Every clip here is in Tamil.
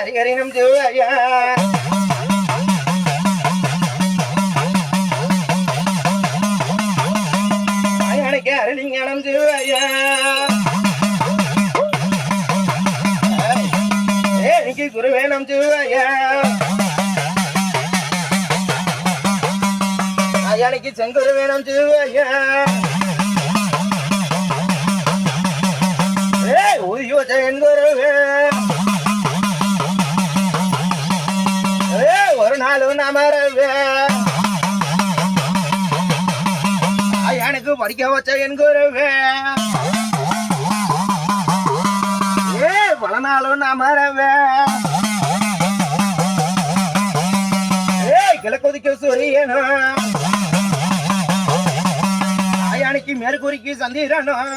ஹரிஹரினம் சிவாயா எனக்கு அருளிங்கனம் சிவாயா எனக்கு குருவேனம் சிவாயா எனக்கு செங்குரு வேணும் சிவாயா நாளும் நமரவே எனக்கு படிக்க வச்ச என் குருவே. ஏ பல நாளும் நமரவே ஏய் கிழக்குதிக்க சூரியனா. அயானிக்கு மேற்கூறிக்கு சந்திரனும்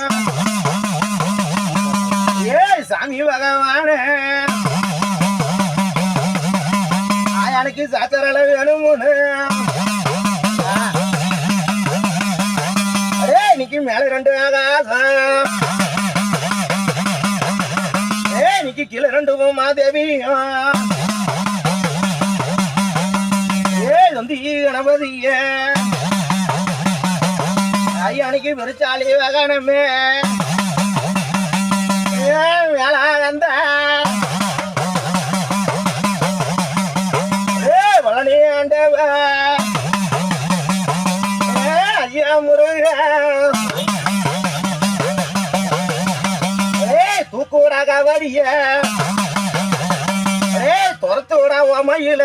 ஏய் சாமி பகவானே. ஆயானுக்கு சாத்தரல வேணும்னு அரே இன்னைக்கு மேல ரெண்டு ஆகாசம் ஏ இன்னைக்கு கீழே ரெண்டு மாதேவியும் ஏ வந்து கணபதிய. அன்னைக்கு பெருச்சாலி வகனமே. தூக்கூட கவடிய ஏ துரத்தூட உமையில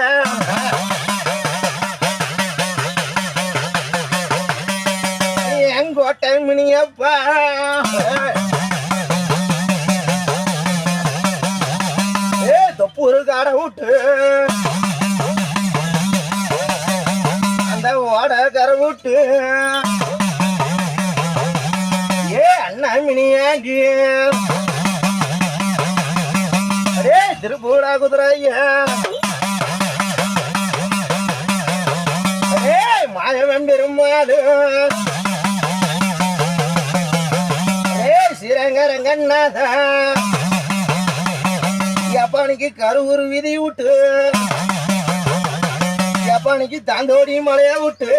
எங்கோட்டை மினியப்பா. ஏ தொப்பூரு காட விட்டு. அந்த ஓட கரை விட்டு. ஏ அண்ணா மினியாண்டி அரே திருப்பூடா குதிரையா மாயவன் பெருமாடு ஸ்ரீரங்கரங்கநாதா ஜப்பானுக்கு கருவூர் விதி விட்டு ஜப்பானுக்கு தாந்தோடி மலைய விட்டு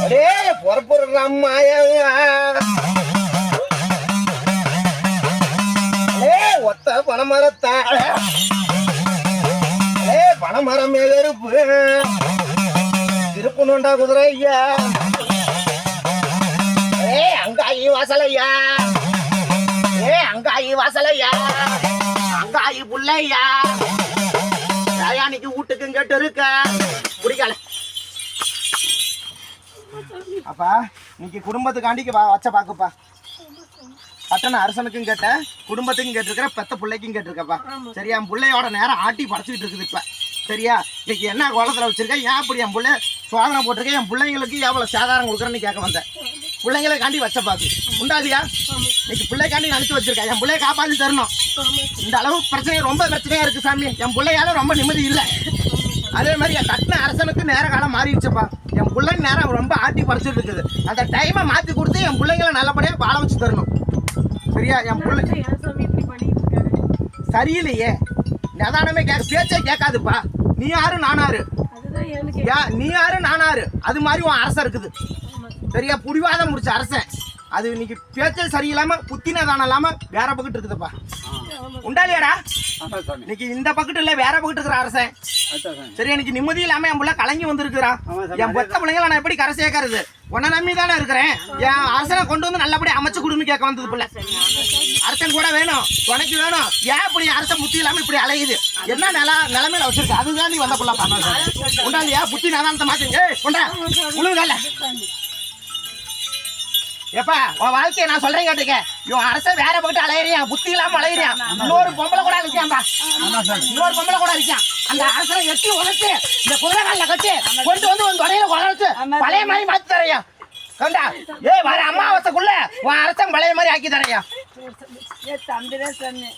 அடே பொறப்புற மாயா ஒத்த பனைமரத்தான் ஏ பனைமரம் எதிர்ப்பு திருப்பணுண்டா குதிரை ஐயா. ஏ அங்காயி வாசலையா ஏ அங்காயி வாசலையா அங்காயி புள்ளையா தயானிக்கு வீட்டுக்கும் கேட்டு இருக்க. குடிக்கல. அப்பா இன்னைக்கு குடும்பத்துக்காண்டிக்கு வச்ச பாக்குப்பா. பட்டண அரசனுக்கும் கேட்டேன் குடும்பத்துக்கும் கேட்டிருக்கிற பெத்த பிள்ளைக்கும் கேட்டிருக்கப்பா. சரியா என் பிள்ளையோட நேரம் ஆட்டி படைச்சிட்டு இருக்குது இப்ப. சரியா? இன்னைக்கு என்ன கோலத்துல வச்சிருக்கேன் ஏன் இப்படி என் பிள்ளை சோதனை போட்டிருக்கேன் என் பிள்ளைங்களுக்கு எவ்வளவு சாதாரணம் கொடுக்குறேன்னு கேட்க வந்தேன். பிள்ளைங்களுக்காண்டி வச்ச பாக்கு. உண்டாதியா? இன்னைக்கு பிள்ளைக்காண்டி நினைச்சு வச்சிருக்கேன். என் பிள்ளைய காப்பாத்தி தரணும். இந்த அளவு பிரச்சனை ரொம்ப பிரச்சனையா இருக்கு சாமி. என் பிள்ளையால ரொம்ப நிம்மதி இல்லை. அதே மாதிரி என் கட்டின அரசனுக்கு நேர காலம் மாறிடுச்சுப்பா. என் பிள்ளை நேரம் ரொம்ப ஆட்டி படைச்சிட்டு இருக்குது. அந்த டைமை மாத்தி கொடுத்து என் பிள்ளைங்களை நல்லபடியா வாழ வச்சு தரணும். சரியா? என் பிள்ளை சரியில்லையே. நிதானமே கேட்க பேச்சே கேட்காதுப்பா. நீ யாரு நானாரு அதுதான் எனக்கு யா நீ யாரு நானாரு அது மாதிரி உன் அரசன் இருக்குது. சரியா? புடிவாதம் முடிச்ச அரசன். அது இன்னைக்கு பேச்சே சரியில்லாம புத்தின தானம் இல்லாம வேற பக்கத்து இருக்குதுப்பா. உண்டாலியாடா ஆமாம் சாமி. இன்னைக்கு இந்த பக்கத்து இல்ல வேற பக்கத்து இருக்கிற அரசன். சரி எனக்கு நிம்மதி இல்லாம என் புள்ள கலங்கி வந்திருக்கிறான். என் பெத்த பிள்ளைங்கள நான் எப்படி கரை சேர்க்கறது? உன்னை நம்பி தானே இருக்கிறேன். என் அரசனை கொண்டு வந்து நல்லபடியா அமைச்சு கொடுன்னு கேட்க வந்தது பிள்ளை. அரசன் கூட வேணும் துணைக்கு வேணும். ஏன் இப்படி அரசன் புத்தி இல்லாம இப்படி அலையுது? என்ன நில நிலைமையில வச்சிருக்க? அதுதான் நீ வந்த புள்ள உண்டாலியா புத்தி நதானத்தை மாத்துங்க ஏய், கொண்டா. ஏப்பா உன் வாழ்க்கையை நான் சொல்றேன் கேட்டுக்க. இவன் அரசன் வேற போட்டு அலையிறியான் புத்தி இல்லாம அலையிறியான் இன்னொரு பொம்பளை கூட இருக்கான்பா இன்னொரு பொம்பளை கூட இருக்கான் அந்த அரசனை எட்டி உழைச்சு இந்த குதிரை காலில் கட்டி கொண்டு வந்து உன் தொடையில குறைச்சு பழைய மாதிரி மாத்தி தரையா. கண்டா? ஏய் வர அமாவாசைக்குள்ள உன் அரசன் பழைய மாதிரி ஆக்கி தரையா. தம்பி தான் சொன்னேன்.